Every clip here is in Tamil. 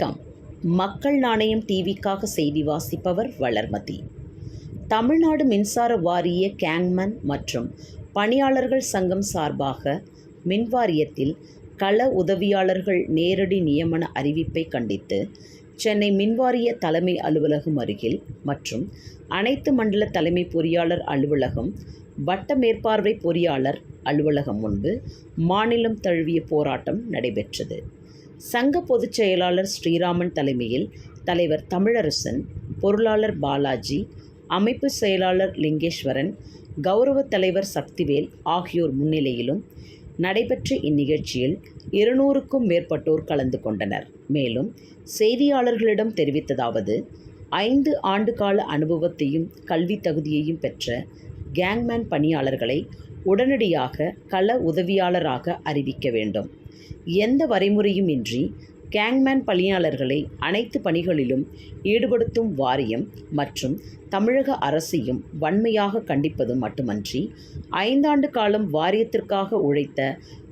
வணக்கம். மக்கள் நாணயம் டிவிக்காக செய்தி வாசிப்பவர் வளர்மதி. தமிழ்நாடு மின்சார வாரிய கேங்மன் மற்றும் பணியாளர்கள் சங்கம் சார்பாக மின்வாரியத்தில் கள உதவியாளர்கள் நேரடி நியமன அறிவிப்பை கண்டித்து சென்னை மின்வாரிய தலைமை அலுவலகம் அருகில் மற்றும் அனைத்து மண்டல தலைமை பொறியாளர் அலுவலகம் வட்ட மேற்பார்வை பொறியாளர் அலுவலகம் முன்பு மாநிலம் தழுவிய போராட்டம் நடைபெற்றது. சங்க பொதுச் செயலாளர் ஸ்ரீராமன் தலைமையில் தலைவர் தமிழரசன் பொருளாளர் பாலாஜி அமைப்பு செயலாளர் லிங்கேஸ்வரன் கௌரவ தலைவர் சக்திவேல் ஆகியோர் முன்னிலையிலும் நடைபெற்ற இந்நிகழ்ச்சியில் இருநூறுக்கும் மேற்பட்டோர் கலந்து கொண்டனர். மேலும் செய்தியாளர்களிடம் தெரிவித்ததாவது ஐந்து ஆண்டுகால அனுபவத்தையும் கல்வி தகுதியையும் பெற்ற கேங்மேன் பணியாளர்களை உடனடியாக கள உதவியாளராக அறிவிக்க வேண்டும். எந்த வரைமுறையும் இன்றி கேங்மேன் பணியாளர்களை அனைத்து பணிகளிலும் ஈடுபடுத்தும் வாரியம் மற்றும் தமிழக அரசையும் வன்மையாக கண்டிப்பது மட்டுமன்றி ஐந்தாண்டு காலம் வாரியத்திற்காக உழைத்த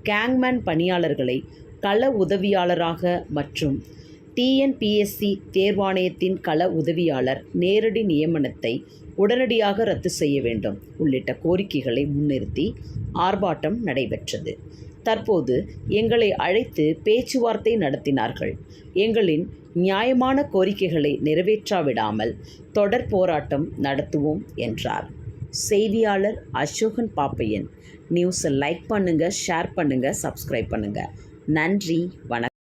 கேங்மேன் பணியாளர்களை கள உதவியாளராக மற்றும் டிஎன்பிஎஸ்சி தேர்வாணையத்தின் கள உதவியாளர் நேரடி நியமனத்தை உடனடியாக ரத்து செய்ய வேண்டும் உள்ளிட்ட கோரிக்கைகளை முன்னிறுத்தி ஆர்ப்பாட்டம் நடைபெற்றது. தற்போது எங்களை அழைத்து பேச்சுவார்த்தை நடத்தினார்கள். எங்களின் நியாயமான கோரிக்கைகளை நிறைவேற்றாவிடாமல் தொடர் போராட்டம் நடத்துவோம் என்றார். செய்தியாளர் அசோகன் பாப்பையன். நியூஸை லைக் பண்ணுங்கள் ஷேர் பண்ணுங்கள் சப்ஸ்கிரைப் பண்ணுங்கள் நன்றி வணக்கம்.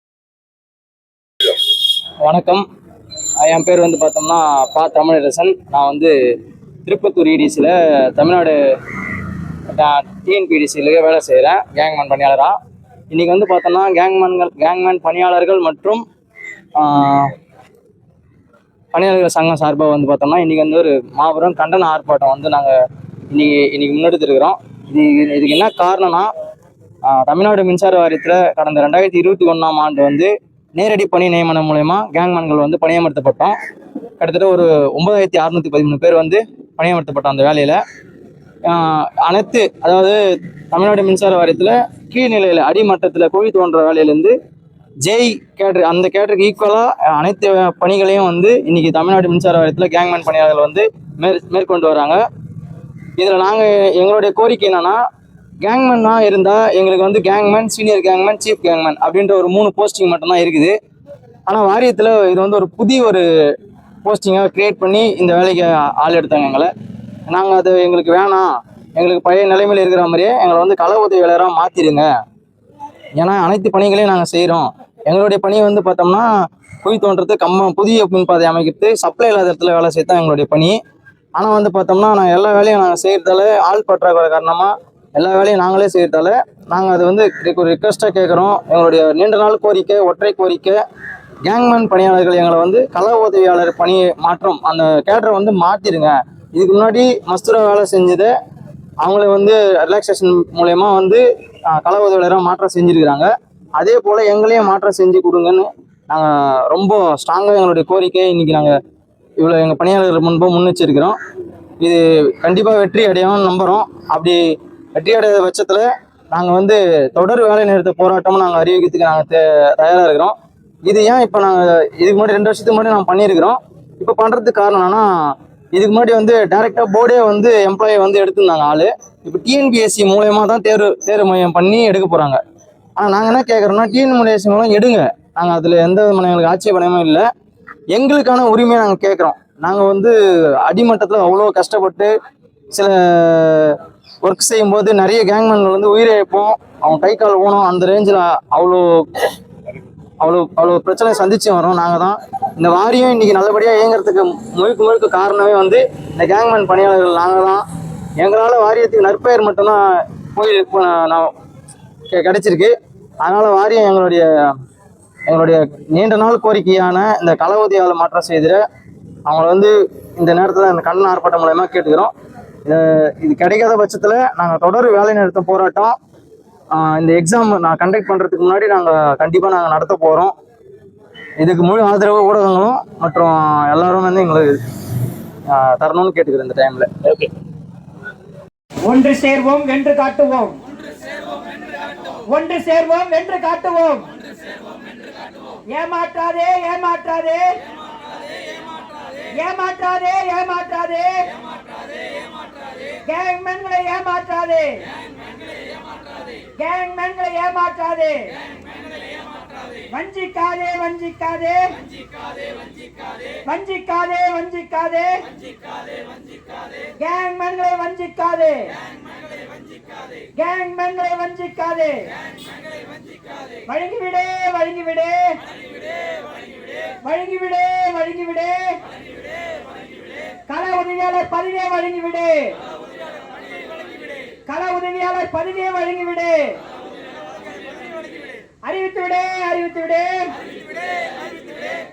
வணக்கம். என் பேர் வந்து பார்த்தோம்னா பா. தமிழரசன். நான் வந்து திருப்பத்தூர் இடிசியில் தமிழ்நாடு டிஎன்பிடிசியிலேயே வேலை செய்கிறேன் கேங்மேன் பணியாளராக இன்றைக்கி வந்து பார்த்தோன்னா கேங்மேன்கள் கேங்மேன் பணியாளர்கள் மற்றும் பணியாளர்கள் சங்கம் சார்பாக வந்து பார்த்தோம்னா இன்றைக்கி வந்து ஒரு மாபெரும் கண்டன ஆர்ப்பாட்டம் வந்து நாங்கள் இன்றைக்கி இன்றைக்கி முன்னெடுத்துருக்கிறோம். இது இதுக்கு என்ன காரணம்னா தமிழ்நாடு மின்சார வாரியத்தில் கடந்த ரெண்டாயிரத்தி இருபத்தி ஒன்றாம் ஆண்டு வந்து நேரடி பணி நியமனம் மூலயமா கேங்மேன்கள் வந்து பணியமர்த்தப்பட்டோம். கிட்டத்தட்ட ஒரு ஒன்பதாயிரத்தி அறுநூத்தி பதிமூணு பேர் வந்து பணியமர்த்தப்பட்டோம் அந்த வேலையில். அனைத்து அதாவது தமிழ்நாடு மின்சார வாரியத்தில் கீழ்நிலையில் அடிமட்டத்தில் குழி தோன்ற வேலையிலேருந்து ஜெய் கேட்ரு அந்த கேட்ருக்கு ஈக்குவலாக அனைத்து பணிகளையும் வந்து இன்னைக்கு தமிழ்நாடு மின்சார வாரியத்தில் கேங்மேன் பணியாளர்கள் வந்து மேற் மேற்கொண்டு வராங்க. இதில் நாங்கள் எங்களுடைய கோரிக்கை என்னன்னா கேங்மேனா இருந்தால் எங்களுக்கு வந்து gangman senior gangman chief gangman அப்படின்ற ஒரு மூணு போஸ்டிங் மட்டும்தான் இருக்குது. ஆனால் வாரியத்தில் இது வந்து ஒரு புதிய ஒரு போஸ்டிங்காக க்ரியேட் பண்ணி இந்த வேலைக்கு ஆள் எடுத்தாங்க எங்களை. நாங்கள் அது எங்களுக்கு வேணாம். எங்களுக்கு பழைய நிலைமையில் இருக்கிற மாதிரியே எங்களை வந்து கள உதவியாளராக மாற்றிடுங்க ஏன்னா அனைத்து பணிகளையும் நாங்கள் செய்கிறோம் எங்களுடைய பணி வந்து பார்த்தோம்னா குழி தோன்றது கம்மம் புதிய மின்பாதை அமைக்கிறது சப்ளை இல்லாத இடத்துல வேலை செய்ய தான் எங்களுடைய பணி. ஆனால் வந்து பார்த்தோம்னா நாங்கள் எல்லா வேலையும் நாங்கள் செய்கிறதால ஆள் பற்றாக்குறை காரணமாக எல்லா வேலையும் நாங்களே செய்கிறதால நாங்கள் அது வந்து ஒரு ரிக்வஸ்ட்டாக கேட்குறோம் எங்களுடைய நீண்ட நாள் கோரிக்கை ஒற்றை கோரிக்கை கேங்மேன் பணியாளர்கள் எங்களை வந்து கள உதவியாளர் பணி மாற்றம் அந்த கேடரை வந்து மாற்றிடுங்க இதுக்கு முன்னாடி மஸ்துரா வேலை செஞ்சதை அவங்கள வந்து ரிலாக்ஸேஷன் மூலயமா வந்து ஆஹ், உதவியாளராக மாற்றம் செஞ்சுருக்கிறாங்க. அதே போல் எங்களையும் மாற்றம் செஞ்சு கொடுங்கன்னு நாங்கள் ரொம்ப ஸ்ட்ராங்காக எங்களுடைய கோரிக்கை இன்றைக்கி நாங்கள் இவ்வளோ எங்கள் பணியாளர்கள் முன்பு முன்னெச்சரிக்கிறோம் இது கண்டிப்பாக வெற்றி அடையணும்னு நம்புகிறோம் அப்படி வெற்றி அடையாத பட்சத்தில் நாங்கள் வந்து தொடர் வேலை நிறுத்த போராட்டம் நாங்கள் அறிவிக்கிறதுக்கு நாங்கள் தயாராக இருக்கிறோம். இது ஏன் இப்போ நாங்கள் இதுக்கு முன்னாடி ரெண்டு வருஷத்துக்கு முன்னாடி நாங்கள் பண்ணியிருக்கிறோம். இப்போ பண்ணுறதுக்கு காரணம் என்னன்னா இதுக்கு முன்னாடி வந்து டைரெக்டாக போர்டே வந்து எம்ப்ளாயி வந்து எடுத்திருந்தாங்க ஆள். இப்போ டிஎன்பிஎஸ்சி மூலயமா தான் தேர்வு தேர்வு மையம் பண்ணி எடுக்க போகிறாங்க ஆனால் நாங்கள் என்ன கேட்குறோம்னா டிஎன்பிஎஸ்சி மூலம் எடுங்க. நாங்கள் அதில் எந்த விதமான எங்களுக்கு ஆட்சேபனையும் இல்லை. எங்களுக்கான உரிமையை நாங்கள் கேட்குறோம் நாங்கள் வந்து அடிமட்டத்தில் அவ்வளோ கஷ்டப்பட்டு சில ஒர்க் செய்யும்போது நிறைய கேங்மேன்கள் வந்து உயிரிழப்போம். அவங்க கை கால் ஊனம். அந்த ரேஞ்சில் அவ்வளோ அவ்வளோ அவ்வளோ பிரச்சனை சந்திச்சு வரோம் நாங்கள் தான் இந்த வாரியம் இன்னைக்கு நல்லபடியாக இயங்குறதுக்கு முழுக்க முழுக்க காரணமே வந்து இந்த கேங்மேன் பணியாளர்கள். நாங்கள் தான். எங்களால் வாரியத்துக்கு நற்பெயர் மட்டும்தான் கோயில் நான் கெ- கிடைச்சிருக்கு. அதனால் வாரியம் எங்களுடைய எங்களுடைய நீண்ட நாள் கோரிக்கையான இந்த கள மாற்றம் செய்திட அவங்கள வந்து இந்த நேரத்தில் இந்த கண்ணன் ஆர்ப்பாட்டம் மூலயமா கேட்டுக்கிறோம். இது இது கிடைக்காத பட்சத்தில் நாங்கள் தொடர் வேலை நிறுத்த போராட்டம். இந்த எக்ஸாம் நான் கண்டக்ட் பண்ணுறதுக்கு முன்னாடி நாங்கள் கண்டிப்பாக நாங்கள் நடத்த போகிறோம் இதுக்கு முழு ஆதரவு ஊடகங்களும் மற்றும் எல்லாரும் வந்து எங்களுக்கு தரணும்னு கேட்டுக்கிறேன் இந்த டைமில் ஓகே ஒன்று சேர்வோம் வென்று காட்டுவோம். ஒன்று சேர்வோம் வென்று காட்டுவோம். ஏமாற்றாதே ஏமாற்றாதே. ஏமாற்றாதே ஏமாற்றாதே. கேங்மேன்களை ஏமாற்றாதே. கேங்மேன்களை ஏமாற்றாதே வஞ்சிக்காதே வஞ்சிக்காதே வஞ்சிக்காதே வஞ்சிக்காதே கேங்மேன்களை வஞ்சிக்காதே கேங்மேன்களை வஞ்சிக்காதே வழங்கிவிடே வழங்கிவிடே வழங்கிவிடே வழங்கிவிடே கள உதவியாளர் பதவியை வழங்கிவிடு கள உதவியாளர் பதவியை வழங்கிவிடு. அறிவித்து விடு அறிவித்து விடு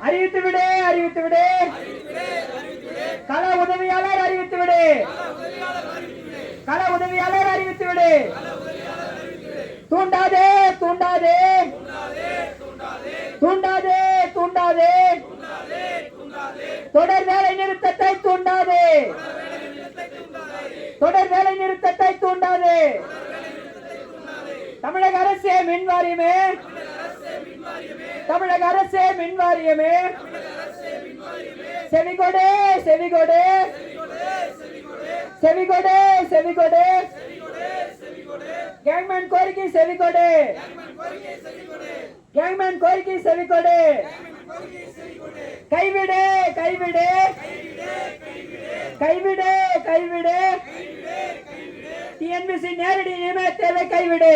அறிவித்து விடு அறிவித்து விடு கள உதவியாளர் அறிவித்து விடு கள உதவியாளர் அறிவித்து விடு தூண்டாதே தூண்டாதே. தூண்டாதே தூண்டாதே. தொடர் வேலை நிறுத்தத்தை தூண்டாதே. தொடர் வேலை நிறுத்தத்தை தூண்டாது. தமிழக அரசே மின் வாரியமே தமிழக அரசே மின் வாரியமே செவிகொடே செவிகொடே. செவிகொடே செவிகொடே. கேங்மேன் கோரிக்கை செவிகொடே. கேங்மேன் கோரிக்கை செவிகொடே. கைவிடு கைவிடு. கைவிடு கைவிடு. டிஎன்பிசி நேரடி நியமன தேவை கைவிடு.